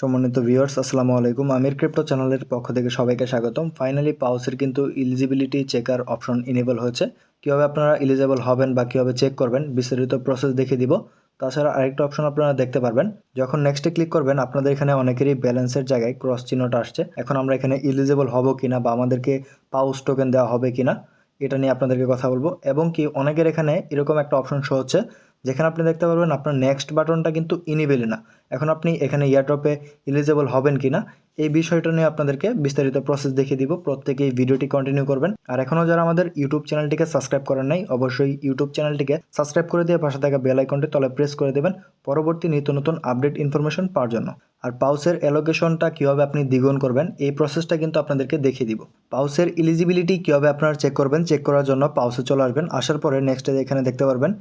সম্মানিত ভিউয়ার্স আসসালামু আলাইকুম। আমির ক্রিপ্টো চ্যানেলের পক্ষ থেকে সবাইকে স্বাগতম। ফাইনালি পাউসের কিন্তু ইলিজিবিলিটি চেকার অপশন ইনেবল হয়েছে। কীভাবে আপনারা এলিজেবল হবেন বা কীভাবে চেক করবেন, বিস্তারিত প্রসেস দেখিয়ে দিব। তাছাড়া আরেকটা অপশন আপনারা দেখতে পারবেন। যখন নেক্সটে ক্লিক করবেন, আপনাদের এখানে অনেকেরই ব্যালেন্সের জায়গায় ক্রস চিহ্নটা আসছে। এখন আমরা এখানে ইলিজেবল হব কিনা বা আমাদেরকে পাউস টোকেন দেওয়া হবে কিনা, এটা নিয়ে আপনাদেরকে কথা বলব। এবং কি অনেকের এখানে এরকম একটা অপশন শো হচ্ছে যেখানে আপনি দেখতে পারবেন আপনার নেক্সট বাটনটা কিন্তু ইনিবেলি না। এখন আপনি এখানে ইয়ারড্রপে এলিজেবল হবেন কিনা, এই বিষয়টা নিয়ে আপনাদেরকে বিস্তারিত প্রসেস দেখিয়ে দিব। প্রত্যেকে এই ভিডিওটি কন্টিনিউ করবেন। আর এখনও যারা আমাদের ইউটিউব চ্যানেলটিকে সাবস্ক্রাইব করেন নাই, অবশ্যই ইউটিউব চ্যানেলটিকে সাবস্ক্রাইব করে দিয়ে পাশে থাকা বেল আইকনটি তলে প্রেস করে দেবেন। পরবর্তী নিত্য নতুন আপডেট ইনফরমেশন পাওয়ার জন্য। আর পাউসের অ্যালোকেশনটা কীভাবে আপনি দ্বিগুণ করবেন, এই প্রসেসটা কিন্তু আপনাদেরকে দেখিয়ে দিব। পাউসের ইলিজিবিলিটি কীভাবে আপনারা চেক করবেন চেক করার জন্য পাউসে চলে আসবেন। আসার পরে নেক্সটে এখানে দেখতে পারবেন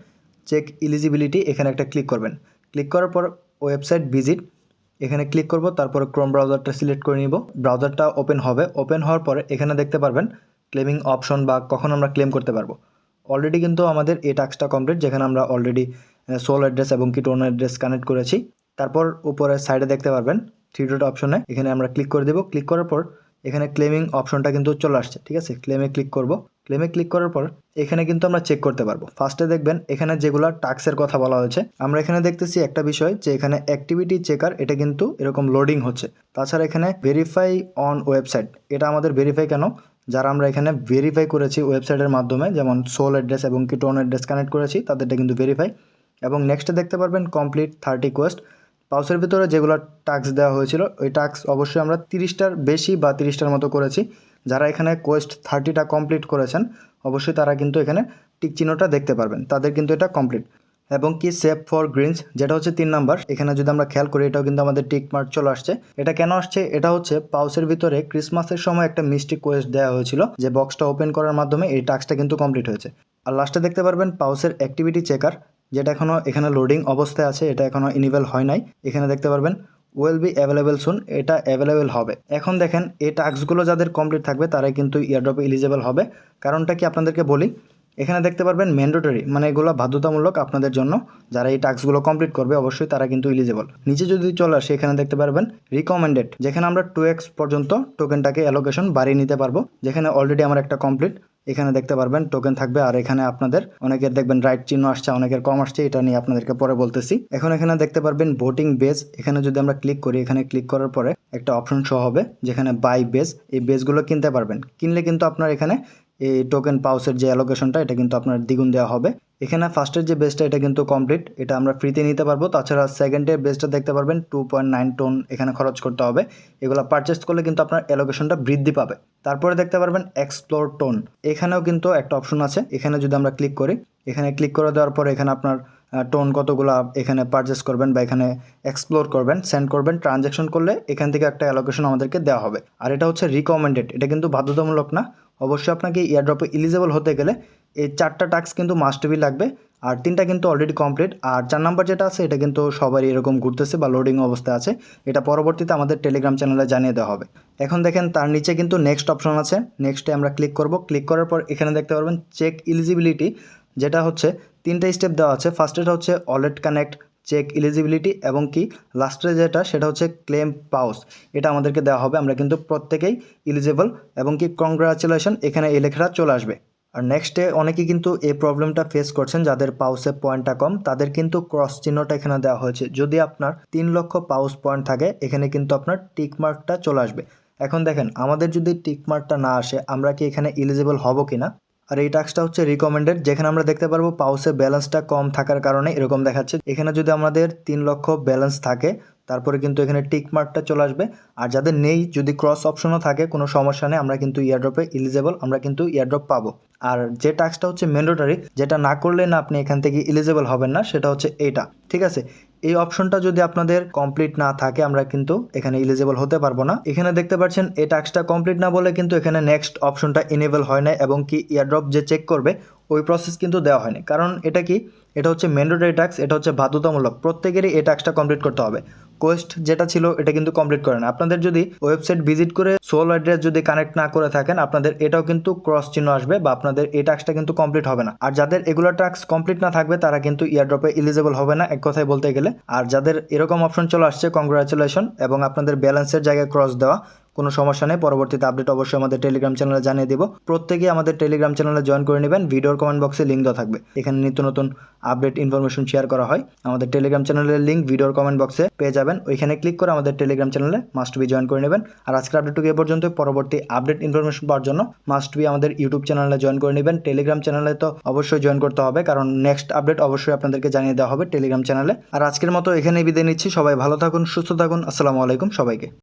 চেক ইলিজিবিলিটি এখানে একটা ক্লিক করবেন। ক্লিক করার পর ওয়েবসাইট ভিজিট এখানে ক্লিক করব, তারপরে ক্রোম ব্রাউজারটা সিলেক্ট করে নিব। ব্রাউজারটা ওপেন হবে ওপেন হওয়ার পরে এখানে দেখতে পারবেন ক্লেমিং অপশন বা কখন আমরা ক্লেম করতে পারব। অলরেডি কিন্তু আমাদের এই টাস্কটা কমপ্লিট যেখানে আমরা অলরেডি সোল অ্যাড্রেস এবং কি টোন অ্যাড্রেস কানেক্ট করেছি। তারপর উপরে সাইডে দেখতে পারবেন থ্রি ডট অপশনে এখানে আমরা ক্লিক করে দেবো। ক্লিক করার পর এখানে ক্লেমিং অপশনটা কিন্তু চলে আসছে, ঠিক আছে? ক্লেমে ক্লিক করব। ক্লেমে ক্লিক করার পর এখানে কিন্তু আমরা চেক করতে পারব। ফার্স্টে দেখবেন এখানে যেগুলো টাক্সের কথা বলা হয়েছে, আমরা এখানে দেখতেছি একটা বিষয় যে এখানে অ্যাক্টিভিটি চেকার এটা কিন্তু এরকম লোডিং হচ্ছে। তাছাড়া এখানে ভেরিফাই অন ওয়েবসাইট এটা আমাদের ভেরিফাই কেন? যারা আমরা এখানে ভেরিফাই করেছি ওয়েবসাইটের মাধ্যমে, যেমন সোল অ্যাড্রেস এবং কি টোন অ্যাড্রেস কানেক্ট করেছি, তাদেরটা কিন্তু ভেরিফাই এবং নেক্সটে দেখতে পারবেন কমপ্লিট থার্টি কোয়েস্ট পাউসের ভিতরে যেগুলো টাস্ক দেওয়া হয়েছিল, ওই টাস্ক অবশ্যই আমরা তিরিশটার বেশি বা তিরিশটার মতো করেছি। যারা এখানে কোয়েস্ট থার্টিটা কমপ্লিট করেছেন, অবশ্যই তারা কিন্তু এখানে টিক চিহ্নটা দেখতে পারবেন। তাদের কিন্তু এটা কমপ্লিট এবং কি সেভ ফর গ্রিনস যেটা হচ্ছে তিন নাম্বার, এখানে যদি আমরা খেয়াল করি, এটাও কিন্তু আমাদের টিক মার্ক চলে আসছে। এটা কেন আসছে? এটা হচ্ছে পাউসের ভিতরে ক্রিসমাসের সময় একটা মিষ্টি কোয়েস্ট দেওয়া হয়েছিল, যে বক্সটা ওপেন করার মাধ্যমে এই টাস্কটা কিন্তু কমপ্লিট হয়েছে। আর লাস্টে দেখতে পারবেন পাউসের অ্যাক্টিভিটি চেকার যেটা এখনও এখানে লোডিং অবস্থায় আছে, এটা এখনও ইনিভেল হয় নাই। এখানে দেখতে পারবেন উইল বি অ্যাভেলেবেল সুন এটা অ্যাভেলেবেল হবে। এখন দেখেন, এই টাস্কগুলো যাদের কমপ্লিট থাকবে, তারাই কিন্তু ইয়ারড্রপে এলিজেবল হবে। কারণটা কি আপনাদেরকে বলি? এখানে দেখতে পারবেন ম্যান্ডেটরি মানে এগুলো বাধ্যতামূলক আপনাদের জন্য। যারা এই টাস্কগুলো কমপ্লিট করবে, অবশ্যই তারা কিন্তু এলিজেবল নিচে যদি চলে আসে, এখানে দেখতে পারবেন রিকমেন্ডেড যেখানে আমরা টু এক্স পর্যন্ত টোকেনটাকে অ্যালোকেশন বাড়িয়ে নিতে পারব। যেখানে অলরেডি আমার একটা কমপ্লিট এখানে দেখতে পারবেন টোকেন থাকবে। আর এখানে আপনাদের অনেকের দেখবেন রাইট চিহ্ন আসছে, অনেকের কম আসছে, এটা নিয়ে আপনাদেরকে পরে বলতেছি। এখন এখানে দেখতে পারবেন ভোটিং বেস এখানে যদি আমরা ক্লিক করি, এখানে ক্লিক করার পরে একটা অপশন শো হবে, যেখানে বাই বেস এই বেসগুলো কিনতে পারবেন। কিনলে কিন্তু আপনার এখানে এই টোকেন পাউসের যে অ্যালোকেশনটা এটা কিন্তু আপনার দ্বিগুণ দেওয়া হবে। এখানে ফার্স্টের যে বেসটা এটা কিন্তু কমপ্লিট এটা আমরা ফ্রিতে নিতে পারব। তাছাড়া সেকেন্ডের বেসটা দেখতে পারবেন টু পয়েন্ট নাইন টোন এখানে খরচ করতে হবে। এগুলো পারচেস করলে কিন্তু আপনার অ্যালোকেশনটা বৃদ্ধি পাবে। তারপরে দেখতে পারবেন এক্সপ্লোর টোন এখানেও কিন্তু একটা অপশন আছে। এখানে যদি আমরা ক্লিক করি, এখানে ক্লিক করে দেওয়ার পর এখানে আপনার টোন কতগুলো এখানে পারচেস করবেন বা এখানে এক্সপ্লোর করবেন সেন্ড করবেন ট্রানজ্যাকশন করলে এখান থেকে একটা অ্যালোকেশন আমাদেরকে দেওয়া হবে। আর এটা হচ্ছে রিকমেন্ডেড এটা কিন্তু বাধ্যতামূলক না। অবশ্যই আপনাকে ইয়ারড্রপে ইলিজেবল হতে গেলে এই চারটা টাস্ক কিন্তু মাস্ট বি লাগবে। আর তিনটা কিন্তু অলরেডি কমপ্লিট আর চার নাম্বার যেটা আছে, এটা কিন্তু সবারই এরকম ঘুরতেছে বা লোডিং অবস্থায় আছে। এটা পরবর্তীতে আমাদের টেলিগ্রাম চ্যানেলে জানিয়ে দেওয়া হবে। এখন দেখেন, তার নিচে কিন্তু নেক্সট অপশন আছে। নেক্সটে আমরা ক্লিক করব। ক্লিক করার পর এখানে দেখতে পারবেন চেক ইলিজিবিলিটি যেটা হচ্ছে তিনটা স্টেপ দেওয়া আছে। ফার্স্টেটা হচ্ছে ওয়ালেট কানেক্ট চেক ইলিজিবিলিটি এবং কি লাস্টে যেটা, সেটা হচ্ছে ক্লেম পাউস এটা আমাদেরকে দেওয়া হবে, আমরা কিন্তু প্রত্যেকেই ইলিজিবল এবং কি কংগ্রাচুলেশন এখানে এই লেখাটা চলে আসবে। আর নেক্সটে অনেকে কিন্তু এই প্রবলেমটা ফেস করছেন, যাদের পাউসে পয়েন্টটা কম, তাদের কিন্তু ক্রস চিহ্নটা এখানে দেওয়া হয়েছে। যদি আপনার তিন লক্ষ পাউস পয়েন্ট থাকে, এখানে কিন্তু আপনার টিক মার্কটা চলে আসবে। এখন দেখেন, আমাদের যদি টিক মার্কটা না আসে, আমরা কি এখানে ইলিজিবল হব কিনা? আর এই টাস্কটা হচ্ছে রিকমেন্ডেড যেখানে আমরা দেখতে পারব পাউসে ব্যালেন্সটা কম থাকার কারণে এরকম দেখাচ্ছে। এখানে যদি আমাদের তিন লক্ষ ব্যালেন্স থাকে, তারপরে কিন্তু এখানে টিক মার্কটা চলে আসবে। আর যাদের নেই, যদি ক্রস অপশনও থাকে, কোনো সমস্যা নেই, আমরা কিন্তু ইয়ারড্রপে ইলিজেবল আমরা কিন্তু ইয়ারড্রপ পাবো। আর যে টাস্কটা হচ্ছে ম্যান্ডেটরি যেটা না করলে না আপনি এখান থেকে ইলিজেবল হবেন না, সেটা হচ্ছে এইটা ঠিক আছে? এই অপশনটা যদি আপনাদের কমপ্লিট না থাকে, আমরা কিন্তু এখানে ইলিজেবল হতে পারব না। এখানে দেখতে পাচ্ছেন, এই টাস্কটা কমপ্লিট না বলে কিন্তু এখানে নেক্সট অপশনটা ইনেবল হয় না এবং কি ইয়ারড্রপ যে চেক করবে, ওই প্রসেস কিন্তু দেওয়া হয়নি। কারণ এটা কি, এটা হচ্ছে ম্যান্ডেটরি ট্যাক্স এটা হচ্ছে বাধ্যতামূলক। প্রত্যেকেরই এই ট্যাক্সটা কমপ্লিট করতে হবে। কোয়েস্ট যেটা ছিল, এটা কিন্তু কমপ্লিট করেন আপনাদের যদি ওয়েবসাইট ভিজিট করে সোল অ্যাড্রেস যদি কানেক্ট না করে থাকেন, আপনাদের এটাও কিন্তু ক্রস চিহ্ন আসবে বা আপনাদের এই টাস্কটা কিন্তু কমপ্লিট হবে না। আর যাদের এগুলো টাস্ক কমপ্লিট না থাকবে, তারা কিন্তু ইয়ারড্রপে ইলিজেবল হবে না, এক কথায় বলতে গেলে। আর যাদের এরকম অপশন চলে আসছে কংগ্রাচুলেশন এবং আপনাদের ব্যালেন্সের জায়গায় ক্রস দেওয়া কোনো সমস্যা নেই, পরবর্তীতে আপডেট অবশ্যই আমাদের টেলিগ্রাম চ্যানেলে জানিয়ে দিব। প্রত্যেকেই আমাদের টেলিগ্রাম চ্যানেলে জয়েন করে নেবেন, ভিডিওর কমেন্ট বক্সে লিঙ্ক দেওয়া থাকবে। এখানে নিত্য নতুন আপডেট ইনফরমেশন শেয়ার করা হয়। আমাদের টেলিগ্রাম চ্যানেলের লিঙ্ক ভিডিওর কমেন্ট বক্সে পেয়ে যাবেন। ওইখানে ক্লিক করে আমাদের টেলিগ্রাম চ্যানেলে মাস্ট বি জয়েন করে নেবেন। আর আজকের আপডেটটুকু এ পর্যন্ত পরবর্তী আপডেট ইনফরমেশন পাওয়ার জন্য মাস্ট বি আমাদের ইউটিউব চ্যানেলে জয়েন করে নেবেন। টেলিগ্রাম চ্যানেলে তো অবশ্যই জয়েন করতে হবে, কারণ নেক্সট আপডেট অবশ্যই আপনাদেরকে জানিয়ে দেওয়া হবে টেলিগ্রাম চ্যানেলে আর আজকের মতো এখানেই বিদায় নিচ্ছি। সবাই ভালো থাকুন, সুস্থ থাকুন। আসসালামু আলাইকুম সবাইকে।